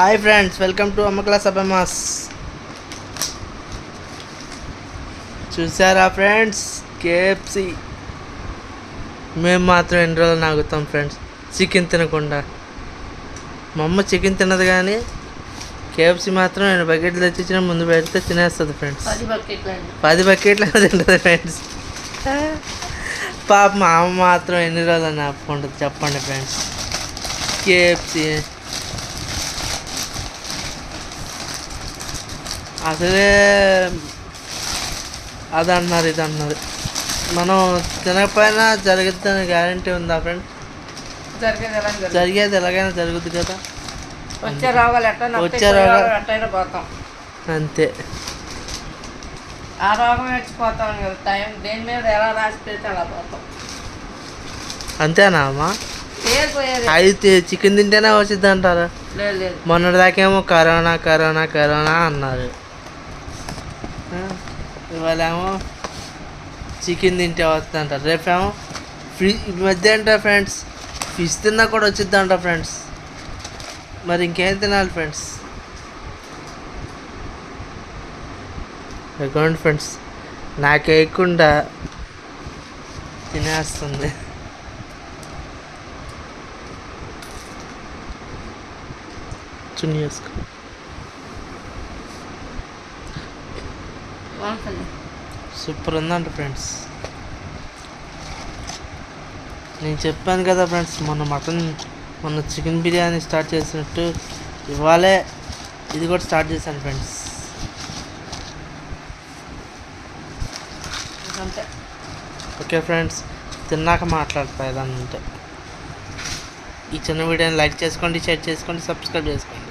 Hi friends welcome to Amma class అబమాస్ చూసారా friends KFC. మేము మాత్రం ఎన్ని రోజులు నాగుతాం ఫ్రెండ్స్ చికెన్ తినకుండా. మా అమ్మ చికెన్ తినదు కానీ కేఎఫ్సి మాత్రం నేను బకెట్లు తెచ్చిచ్చిన ముందు పెడితే తినేస్తుంది ఫ్రెండ్స్. పది బకెట్లు తింటుంది ఫ్రెండ్స్. పాప మా అమ్మ మాత్రం ఎన్ని రోజులు నాపుకుంటుంది చెప్పండి ఫ్రెండ్స్. కేఎఫ్సి అసలే అది అన్నారు ఇది అన్నారు మనం తినకపోయినా జరుగుతుందని గ్యారంటీ ఉందా ఫ్రెండ్ జరిగేది ఎలాగైనా జరుగుద్ది కదా. వచ్చే రోగాలు వచ్చే రోగాలు- ఎట్టయినా పోతాం. అంతే. ఆ రోగం వచ్చిపోతాం కదా టైం దేని మీద ఎలా రాసి పెడితే అలా పోతాం. అంతేనా అమ్మా? అయితే చికెన్ తింటేనే వచ్చింది అంటారు. మొన్నటిదాకేమో కరోనా కరోనా కరోనా అన్నారు. ఇవాళ ఇవాళేమో చికెన్ తింటే వస్తుందంట. రేపేమో ఫ్రీ ఈ మధ్య అంట ఫ్రెండ్స్ ఫిష్ తిన్నా కూడా వచ్చిద్దంట ఫ్రెండ్స్. మరి ఇంకేం తినాలి ఫ్రెండ్స్? అకౌంట్ ఫ్రెండ్స్ నాకేయకుండా తినేస్తుంది. చున్నీ వేసుకో. సూపర్ ఉందంట ఫ్రెండ్స్. నేను చెప్పాను కదా ఫ్రెండ్స్ మొన్న మటన్ మొన్న చికెన్ బిర్యానీ స్టార్ట్ చేసినట్టు ఇవాళే ఇది కూడా స్టార్ట్ చేశాను ఫ్రెండ్స్. అంతే. ఓకే ఫ్రెండ్స్ తిన్నాక మాట్లాడతా ఏదన్నా ఉంటే. ఈ చిన్న వీడియోని లైక్ చేసుకోండి షేర్ చేసుకోండి సబ్స్క్రైబ్ చేసుకోండి.